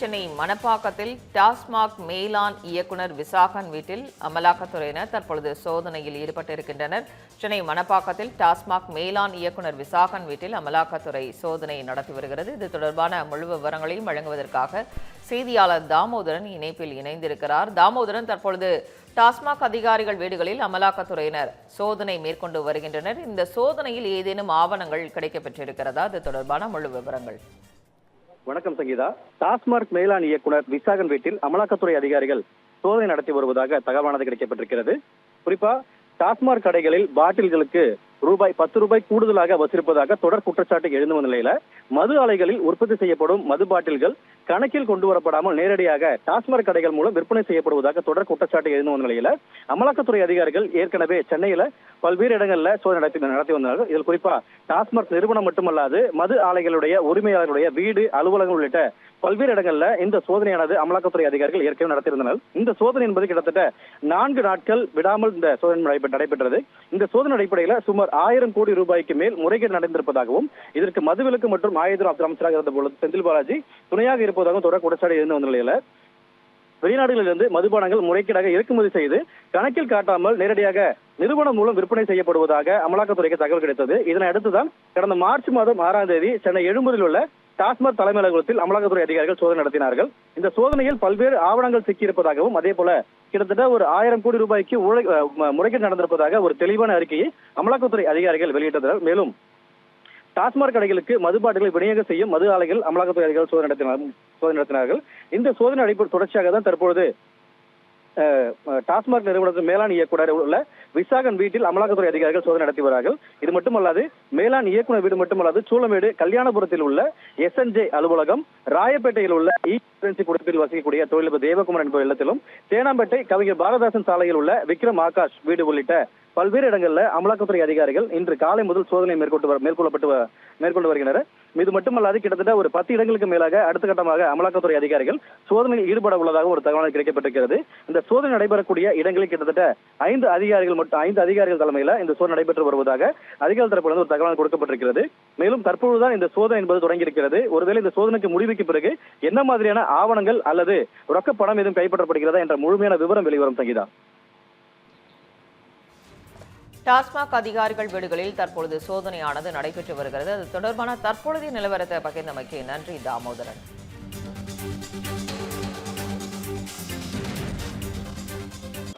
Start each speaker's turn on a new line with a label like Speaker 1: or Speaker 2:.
Speaker 1: சென்னை மணப்பாக்கத்தில் டாஸ்மாக் மேலாண் இயக்குனர் விசாகன் வீட்டில் அமலாக்கத்துறையினர் தற்பொழுது சோதனையில் ஈடுபட்டிருக்கின்றனர். சென்னை மணப்பாக்கத்தில் டாஸ்மாக் மேலாண் இயக்குனர் விசாகன் வீட்டில் அமலாக்கத்துறை சோதனை நடத்தி வருகிறது. இது தொடர்பான முழு விவரங்களையும் வழங்குவதற்காக செய்தியாளர் தாமோதரன் இணைப்பில் இணைந்திருக்கிறார். தாமோதரன் தற்பொழுது டாஸ்மாக் அதிகாரிகள் வீடுகளில் அமலாக்கத்துறையினர் சோதனை மேற்கொண்டு வருகின்றனர். இந்த சோதனையில் ஏதேனும் ஆவணங்கள் கிடைக்கப்பெற்றிருக்கிறதா? இது தொடர்பான முழு விவரங்கள்.
Speaker 2: வணக்கம் சங்கீதா. டாஸ்மார்க் மேலாண் இயக்குநர் விசாகன் வீட்டில் அமலாக்கத்துறை அதிகாரிகள் சோதனை நடத்தி வருவதாக தகவலானது கிடைக்கப்பட்டிருக்கிறது. குறிப்பா டாஸ்மார்க் கடைகளில் பாட்டில்களுக்கு ரூபாய் பத்து ரூபாய் கூடுதலாக வசூலிப்பதாக தொடர் குற்றச்சாட்டு எழுந்து வந்த நிலையில மது ஆலைகளில் உற்பத்தி செய்யப்படும் மது பாட்டில்கள் கணக்கில் கொண்டு வரப்படாமல் நேரடியாக டாஸ்மார்க் கடைகள் மூலம் விற்பனை செய்யப்படுவதாக தொடர் குற்றச்சாட்டு எழுந்து வந்த நிலையில அமலாக்கத்துறை அதிகாரிகள் ஏற்கனவே சென்னையில பல்வேறு இடங்கள்ல சோதனை நடத்தி நடத்தி வந்தார்கள். இதில் குறிப்பா டாஸ்மாக் நிறுவனம் மட்டுமல்லாது மது ஆலைகளுடைய உரிமையாளர்களுடைய வீடு அலுவலகம் உள்ளிட்ட பல்வேறு இடங்கள்ல இந்த சோதனையானது அமலாக்கத்துறை அதிகாரிகள் ஏற்கனவே நடத்தியிருந்தனர். இந்த சோதனை என்பது கிட்டத்தட்ட நான்கு நாட்கள் விடாமல் இந்த சோதனை நடைபெற்றது. இந்த சோதனை அடிப்படையில சுமார் ஆயிரம் கோடி ரூபாய்க்கு மேல் முறைகேடு நடந்திருப்பதாகவும் இதற்கு மதுவிலக்கு மற்றும் ஆயுதம் அமைச்சராக இருந்த பொழுது செந்தில் பாலாஜி துணையாக இருப்பதாகவும் தொடர் குற்றச்சாட்டு இருந்து வந்த நிலையில வெளிநாடுகளிலிருந்து மதுபானங்கள் முறைகேடாக இறக்குமதி செய்து கணக்கில் காட்டாமல் நேரடியாக நிறுவனம் மூலம் விற்பனை செய்யப்படுவதாக அமலாக்கத்துறைக்கு தகவல் கிடைத்தது. இதனை அடுத்துதான் கடந்த மார்ச் மாதம் ஆறாம் தேதி சென்னை எழும்பூரில் உள்ள டாஸ்மாக் தலைமை அலுவலகத்தில் அமலாக்கத்துறை அதிகாரிகள் சோதனை நடத்தினார்கள். இந்த சோதனையில் பல்வேறு ஆவணங்கள் சிக்கியிருப்பதாகவும் அதே போல கிட்டத்தட்ட ஒரு ஆயிரம் கோடி ரூபாய்க்கு முறைகேடு நடந்திருப்பதாக ஒரு தெளிவான அறிக்கையை அமலாக்கத்துறை அதிகாரிகள் வெளியிட்டனர். மேலும் டாஸ்மாக் கடைகளுக்கு மதுபாட்டுகளை விநியோகம் செய்யும் மது ஆலைகள் அமலாக்கத்துறை அதிகாரிகள் சோதனை நடத்தினார் சோதனை நடத்தினார்கள். இந்த சோதனை அடிப்படை தொடர்ச்சியாக தான் தற்பொழுது டாஸ்மாக் நிறுவனத்தின் மேலாண் இயக்குனர் உள்ள விசாகன் வீட்டில் அமலாக்கத்துறை அதிகாரிகள் சோதனை நடத்தி வருகிறார்கள் இது மட்டுமல்லாது மேலாண் இயக்குனர் வீடு மட்டுமல்லாது சூளமேடு கல்யாணபுரத்தில் உள்ள எஸ்என்ஜே அலுவலகம் ராயப்பேட்டையில் உள்ள e இ குடும்பத்தில் வசிக்கக்கூடிய தொழிலதிபர் தேவகுமார் என்பவர் இல்லத்திலும் தேனாம்பேட்டை கவிஞர் பாரதாசன் சாலையில் உள்ள விக்ரம் ஆகாஷ் வீடு உள்ளிட்ட பல்வேறு இடங்களில் அமலாக்கத்துறை அதிகாரிகள் இன்று காலை முதல் சோதனை மேற்கொண்டு மேற்கொள்ளப்பட்டு மேற்கொண்டு வருகின்றனர். இது மட்டுமல்லாது கிட்டத்தட்ட ஒரு பத்து இடங்களுக்கு மேலாக அடுத்த கட்டமாக அமலாக்கத்துறை அதிகாரிகள் சோதனையில் ஈடுபட உள்ளதாக ஒரு தகவல் கிடைக்கப்பட்டிருக்கிறது. இந்த சோதனை நடைபெறக்கூடிய இடங்களில் கிட்டத்தட்ட ஐந்து அதிகாரிகள் மட்டும் ஐந்து அதிகாரிகள் தலைமையில இந்த சோதனை நடைபெற்று வருவதாக அதிகாரி தரப்பிலிருந்து ஒரு தகவல் கொடுக்கப்பட்டிருக்கிறது. மேலும் தற்பொழுதுதான் இந்த சோதனை என்பது தொடங்கியிருக்கிறது. ஒருவேளை இந்த சோதனைக்கு முடிவுக்கு பிறகு என்ன மாதிரியான ஆவணங்கள் அல்லது ரொக்க பணம் எதுவும் கைப்பற்றப்படுகிறதா என்ற முழுமையான விவரம் வெளிவரும் சங்கீதா.
Speaker 1: டாஸ்மாக் அதிகாரிகள் வீடுகளில் தற்பொழுது சோதனையானது நடைபெற்று வருகிறது. அது தொடர்பான தற்பொழுதைய நிலவரத்தை பகிர்ந்தமைக்கு நன்றி தாமோதரன்.